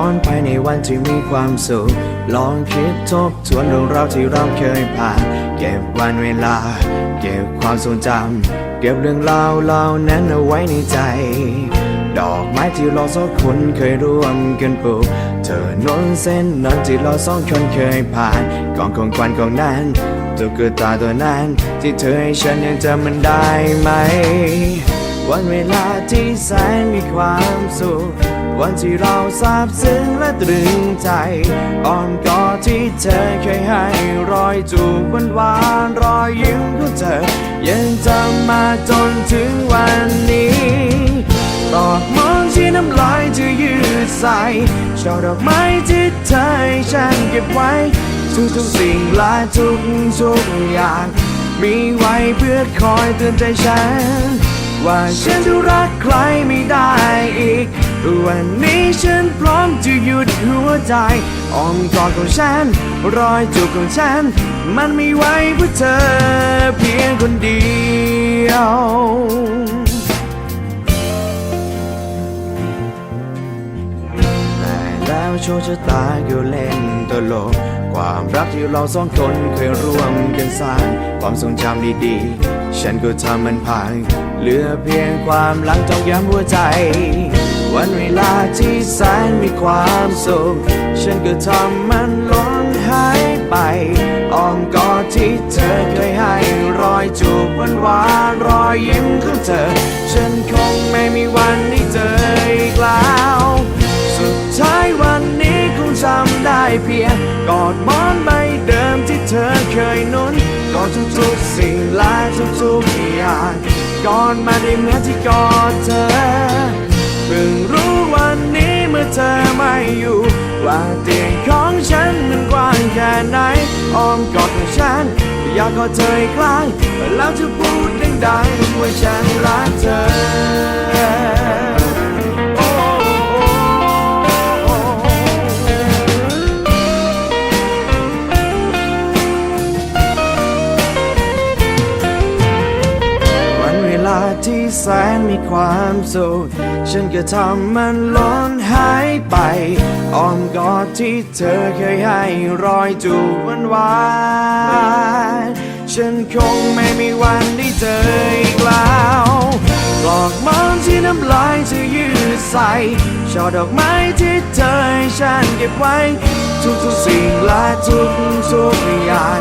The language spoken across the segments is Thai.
องมองย้อนไปในวันที่มีความสุข ลองคิดทบทวนเรื่องราวที่เราเคยผ่าน เก็บวันเวลา เก็บความทรงจำ เก็บเรื่องราวเหล่านั้นเอาไว้ในใจ ดอกไม้ที่เราสองคนเคยร่วมกันปลูก เธอนนเส้นนั้นที่เราสองคนเคยผ่านกองของควันของนั้นตุ๊กตาตัวนั้น ที่เธอให้ฉันยังจำมันได้ไหม วันเวลาที่แสนมีความสุข วันที่เราซาบซึ้งและตรึงใจอ้อมกอดที่เธอเคยให้รอยจูบหวานหวานๆรอยยิ้มของเธอ ยังจำมาจนถึงวันนี้ตอกมองที่น้ำลายจะยืดใส่ช่อดอกไม้ที่เธอให้ฉันเก็บไว้ ทุกทุกสิ่งและทุกทุกอย่าง มีไว้เพื่อคอยเตือนใจฉัน ว่าฉันจะรักใครไม่ได้อีก วันนี้ฉันพร้อมจะหยุดหัวใจอ้อมกอดของฉัน รอยจูบของฉัน มันไม่ไว้เพื่อเธอเพียงคนเดียวแต่แล้วโชคชะตาก็เล่นตลก ความรักที่เราสองคนเคยร่วมกันสร้าง ความทรงจำดีๆ ฉันก็ทำมันพัง เหลือเพียงความหลังจองย้ำหัวใจ วันเวลาที่แสนมีความสุข ฉันก็ทำมันล้นหายไปอ้อมกอดที่เธอเคยให้ รอยจูบหวานหวานรอยยิ้มของเธอ ฉันคงไม่มีวัน นุนกอดทุกๆสิ่งและทุกๆอย่างกอดมาได้เหมือนที่กอดเธอเพิ่งรู้วันนี้เมื่อเธอไม่อยู่ ว่าเตียงของฉันมันกว้างแค่ไหนอ้อมกอดของฉัน อยากกอดเธออีกครั้งแล้วจะพูดดังๆว่าฉันรักเธอาที่แสนมีความสุข ฉันก็ทำมันล้นหายไปอ้อมกอดที่เธอเคยให้รอยจูบหวานวานฉันคงไม่มีวันได้เจออีกแล้วปลอกมอนที่น้ำลายจะยืดใส่ช่อดอกไม้ที่เธอให้ฉันเก็บไว้ ทุกๆสิ่งและทุกๆอย่าง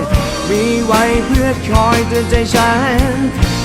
มีไว้เพื่อคอยเตือนใจฉัน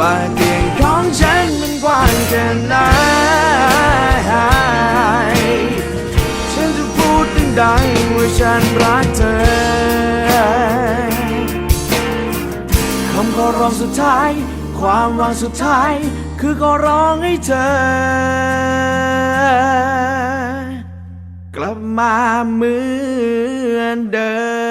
ว่าเตียงของฉันมันกว้างแค่ไหนฉันจะพูดดังๆว่าฉันรักเธอคำขอร้องสุดท้าย ความหวังสุดท้าย คือขอร้องให้เธอ กลับมาเหมือนเดิม